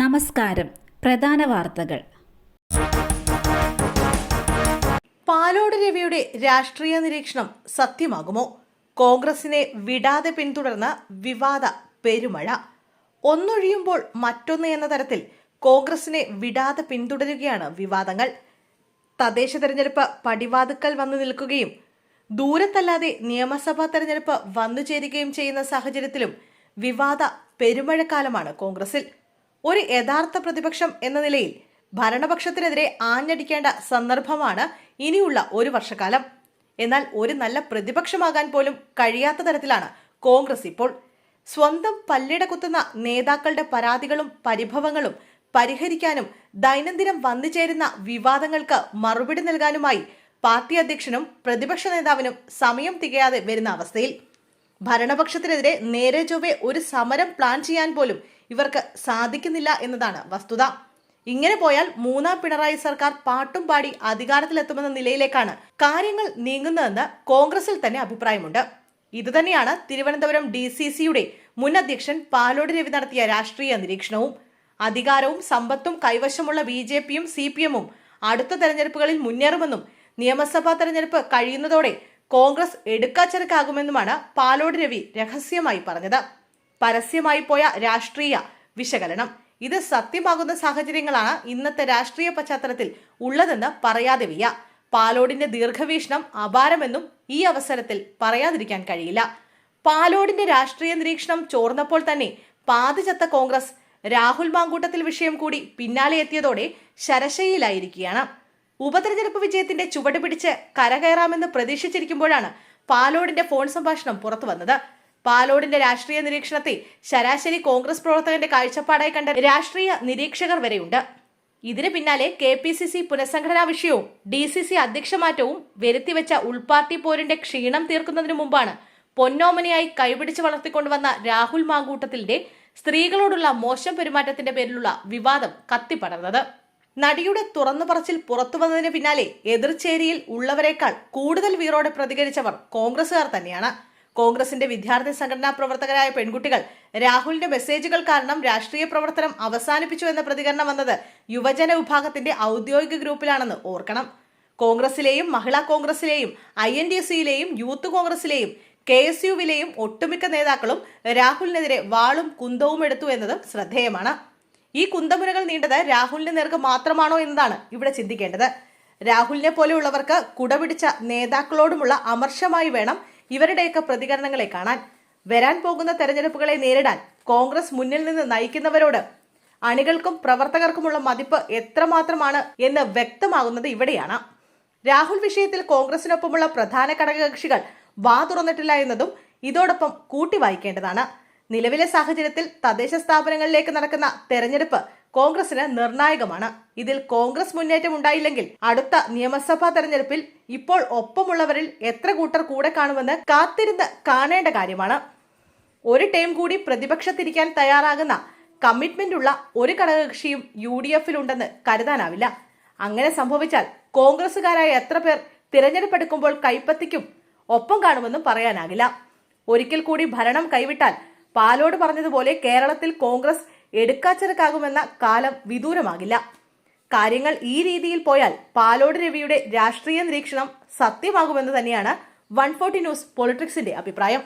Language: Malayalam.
നമസ്കാരം. പ്രധാന വാർത്തകൾ. പാലോട് രവിയുടെ രാഷ്ട്രീയ നിരീക്ഷണം സത്യമാകുമോ? കോൺഗ്രസിനെ വിടാതെ പിന്തുടർന്ന വിവാദ പെരുമഴ. ഒന്നൊഴിയുമ്പോൾ മറ്റൊന്ന് എന്ന തരത്തിൽ കോൺഗ്രസിനെ വിടാതെ പിന്തുടരുകയാണ് വിവാദങ്ങൾ. തദ്ദേശ തെരഞ്ഞെടുപ്പ് പടിവാതുക്കൽ വന്നു നിൽക്കുകയും ദൂരത്തല്ലാതെ നിയമസഭാ തെരഞ്ഞെടുപ്പ് വന്നു ചേരുകയും ചെയ്യുന്ന സാഹചര്യത്തിലും വിവാദ പെരുമഴക്കാലമാണ് കോൺഗ്രസിൽ. ഒരു യഥാർത്ഥ പ്രതിപക്ഷം എന്ന നിലയിൽ ഭരണപക്ഷത്തിനെതിരെ ആഞ്ഞടിക്കേണ്ട സന്ദർഭമാണ് ഇനിയുള്ള ഒരു വർഷക്കാലം. എന്നാൽ ഒരു നല്ല പ്രതിപക്ഷമാകാൻ പോലും കഴിയാത്ത തരത്തിലാണ് കോൺഗ്രസ് ഇപ്പോൾ. സ്വന്തം പല്ലിട കുത്തുന്ന നേതാക്കളുടെ പരാതികളും പരിഭവങ്ങളും പരിഹരിക്കാനും ദൈനംദിനം വന്നു ചേരുന്ന വിവാദങ്ങൾക്ക് മറുപടി നൽകാനുമായി പാർട്ടി അധ്യക്ഷനും പ്രതിപക്ഷ നേതാവിനും സമയം തികയാതെ വരുന്ന അവസ്ഥയിൽ. ഭരണപക്ഷത്തിനെതിരെ നേരെ ചൊവ്വെ ഒരു സമരം പ്ലാൻ ചെയ്യാൻ പോലും ഇവർക്ക് സാധിക്കുന്നില്ല എന്നതാണ് വസ്തുത. ഇങ്ങനെ പോയാൽ മൂന്നാം പിണറായി സർക്കാർ പാട്ടും പാടി അധികാരത്തിലെത്തുമെന്ന നിലയിലേക്കാണ് കാര്യങ്ങൾ നീങ്ങുന്നതെന്ന് കോൺഗ്രസിൽ തന്നെ അഭിപ്രായമുണ്ട്. ഇതുതന്നെയാണ് തിരുവനന്തപുരം ഡി സി സിയുടെ മുൻ അധ്യക്ഷൻ പാലോട് രവി നടത്തിയ രാഷ്ട്രീയ നിരീക്ഷണവും. അധികാരവും സമ്പത്തും കൈവശമുള്ള ബി ജെ പിയും സി പി എമ്മും അടുത്ത തെരഞ്ഞെടുപ്പുകളിൽ മുന്നേറുമെന്നും നിയമസഭാ തെരഞ്ഞെടുപ്പ് കഴിയുന്നതോടെ കോൺഗ്രസ് എടുക്കാച്ചെറുക്കാകുമെന്നുമാണ് പാലോട് രവി രഹസ്യമായി പറഞ്ഞത്. പരസ്യമായി പോയ രാഷ്ട്രീയ വിശകലനം. ഇത് സത്യമാകുന്ന സാഹചര്യങ്ങളാണ് ഇന്നത്തെ രാഷ്ട്രീയ പശ്ചാത്തലത്തിൽ ഉള്ളതെന്ന് പറയാതെ വയ്യ. പാലോടിന്റെ ദീർഘവീക്ഷണം അപാരമെന്നും ഈ അവസരത്തിൽ പറയാതിരിക്കാൻ കഴിയില്ല. പാലോടിന്റെ രാഷ്ട്രീയ നിരീക്ഷണം ചോർന്നപ്പോൾ തന്നെ പാതിചത്ത കോൺഗ്രസ് രാഹുൽ മാങ്കൂട്ടത്തിൽ വിഷയം കൂടി പിന്നാലെ എത്തിയതോടെ ശരശയിലായിരിക്കുകയാണ് ഉപതെരഞ്ഞെടുപ്പ് വിജയത്തിന്റെ ചുവട് പിടിച്ച് കരകയറാമെന്ന് പ്രതീക്ഷിച്ചിരിക്കുമ്പോഴാണ് പാലോടിന്റെ ഫോൺ സംഭാഷണം പുറത്തു വന്നത്. പാലോടിന്റെ രാഷ്ട്രീയ നിരീക്ഷണത്തെ ശരാശരി കോൺഗ്രസ് പ്രവർത്തകന്റെ കാഴ്ചപ്പാടായി കണ്ട രാഷ്ട്രീയ നിരീക്ഷകർ വരെയുണ്ട്. ഇതിന് പിന്നാലെ കെ പി സി സി പുനഃസംഘടനാ വിഷയവും ഡി സി സി അധ്യക്ഷമാറ്റവും വരുത്തിവെച്ച ഉൾപാർട്ടി പോരിന്റെ ക്ഷീണം തീർക്കുന്നതിനു മുമ്പാണ് പൊന്നോമനയായി കൈപിടിച്ച് വളർത്തിക്കൊണ്ടുവന്ന രാഹുൽ മാങ്കൂട്ടത്തിന്റെ സ്ത്രീകളോടുള്ള മോശം പെരുമാറ്റത്തിന്റെ പേരിലുള്ള വിവാദം കത്തിപ്പടർന്നത്. നടിയുടെ തുറന്നു പറച്ചിൽ പുറത്തു വന്നതിന് പിന്നാലെ എതിർചേരിയിൽ ഉള്ളവരെക്കാൾ കൂടുതൽ വീറോടെ പ്രതികരിച്ചവർ കോൺഗ്രസുകാർ തന്നെയാണ്. കോൺഗ്രസിന്റെ വിദ്യാർത്ഥി സംഘടനാ പ്രവർത്തകരായ പെൺകുട്ടികൾ രാഹുലിന്റെ മെസ്സേജുകൾ കാരണം രാഷ്ട്രീയ പ്രവർത്തനം അവസാനിപ്പിച്ചു എന്ന പ്രതികരണം വന്നത് യുവജന വിഭാഗത്തിന്റെ ഔദ്യോഗിക ഗ്രൂപ്പിലാണെന്ന് ഓർക്കണം. കോൺഗ്രസിലെയും മഹിളാ കോൺഗ്രസിലെയും ഐ എൻ ഡി സിയിലെയും യൂത്ത് കോൺഗ്രസിലെയും കെ എസ് യുവിലെയും ഒട്ടുമിക്ക നേതാക്കളും രാഹുലിനെതിരെ വാളും കുന്തവും എടുത്തു എന്നതും ശ്രദ്ധേയമാണ്. ഈ കുന്തമുനകൾ നീണ്ടത് രാഹുലിന്റെ നേർക്ക് മാത്രമാണോ എന്നതാണ് ഇവിടെ ചിന്തിക്കേണ്ടത്. രാഹുലിനെ പോലെയുള്ളവർക്ക് കുടപിടിച്ച നേതാക്കളോടുമുള്ള അമർഷമായി വേണം ഇവരുടെയൊക്കെ പ്രതികരണങ്ങളെ കാണാൻ വരാൻ പോകുന്ന തെരഞ്ഞെടുപ്പുകളെ നേരിടാൻ കോൺഗ്രസ് മുന്നിൽ നിന്ന് നയിക്കുന്നവരോട് അണികൾക്കും പ്രവർത്തകർക്കുമുള്ള മതിപ്പ് എത്രമാത്രമാണ് എന്ന് വ്യക്തമാകുന്നത് ഇവിടെയാണ്. രാഹുൽ വിഷയത്തിൽ കോൺഗ്രസിനൊപ്പമുള്ള പ്രധാന ഘടകകക്ഷികൾ വാ തുറന്നിട്ടില്ല എന്നതും ഇതോടൊപ്പം കൂട്ടി വായിക്കേണ്ടതാണ് നിലവിലെ സാഹചര്യത്തിൽ തദ്ദേശ സ്ഥാപനങ്ങളിലേക്ക് നടക്കുന്ന തെരഞ്ഞെടുപ്പ് കോൺഗ്രസിന് നിർണായകമാണ്. ഇതിൽ കോൺഗ്രസ് മുന്നേറ്റം ഉണ്ടായില്ലെങ്കിൽ അടുത്ത നിയമസഭാ തെരഞ്ഞെടുപ്പിൽ ഇപ്പോൾ ഒപ്പമുള്ളവരിൽ എത്ര കൂട്ടർ കൂടെ കാണുമെന്ന് കാത്തിരുന്ന് കാണേണ്ട കാര്യമാണ്. ഒരു ടൈം കൂടി പ്രതിപക്ഷത്തിരിക്കാൻ തയ്യാറാകുന്ന കമ്മിറ്റ്മെന്റ് ഉള്ള ഒരു ഘടകകക്ഷിയും യു ഡി എഫിലുണ്ടെന്ന് കരുതാനാവില്ല. അങ്ങനെ സംഭവിച്ചാൽ കോൺഗ്രസുകാരായ എത്ര പേർ തിരഞ്ഞെടുപ്പെടുക്കുമ്പോൾ കൈപ്പത്തിക്കും ഒപ്പം കാണുമെന്നും പറയാനാകില്ല. ഒരിക്കൽ കൂടി ഭരണം കൈവിട്ടാൽ പാലോട് പറഞ്ഞതുപോലെ കേരളത്തിൽ കോൺഗ്രസ് എടുക്കാച്ചെറുക്കാകുമെന്ന കാലം വിദൂരമാകില്ല. കാര്യങ്ങൾ ഈ രീതിയിൽ പോയാൽ പാലോട് രവിയുടെ രാഷ്ട്രീയ നിരീക്ഷണം സത്യമാകുമെന്ന് തന്നെയാണ് വൺ ഫോർട്ടി ന്യൂസ് പൊളിറ്റിക്സിന്റെ അഭിപ്രായം.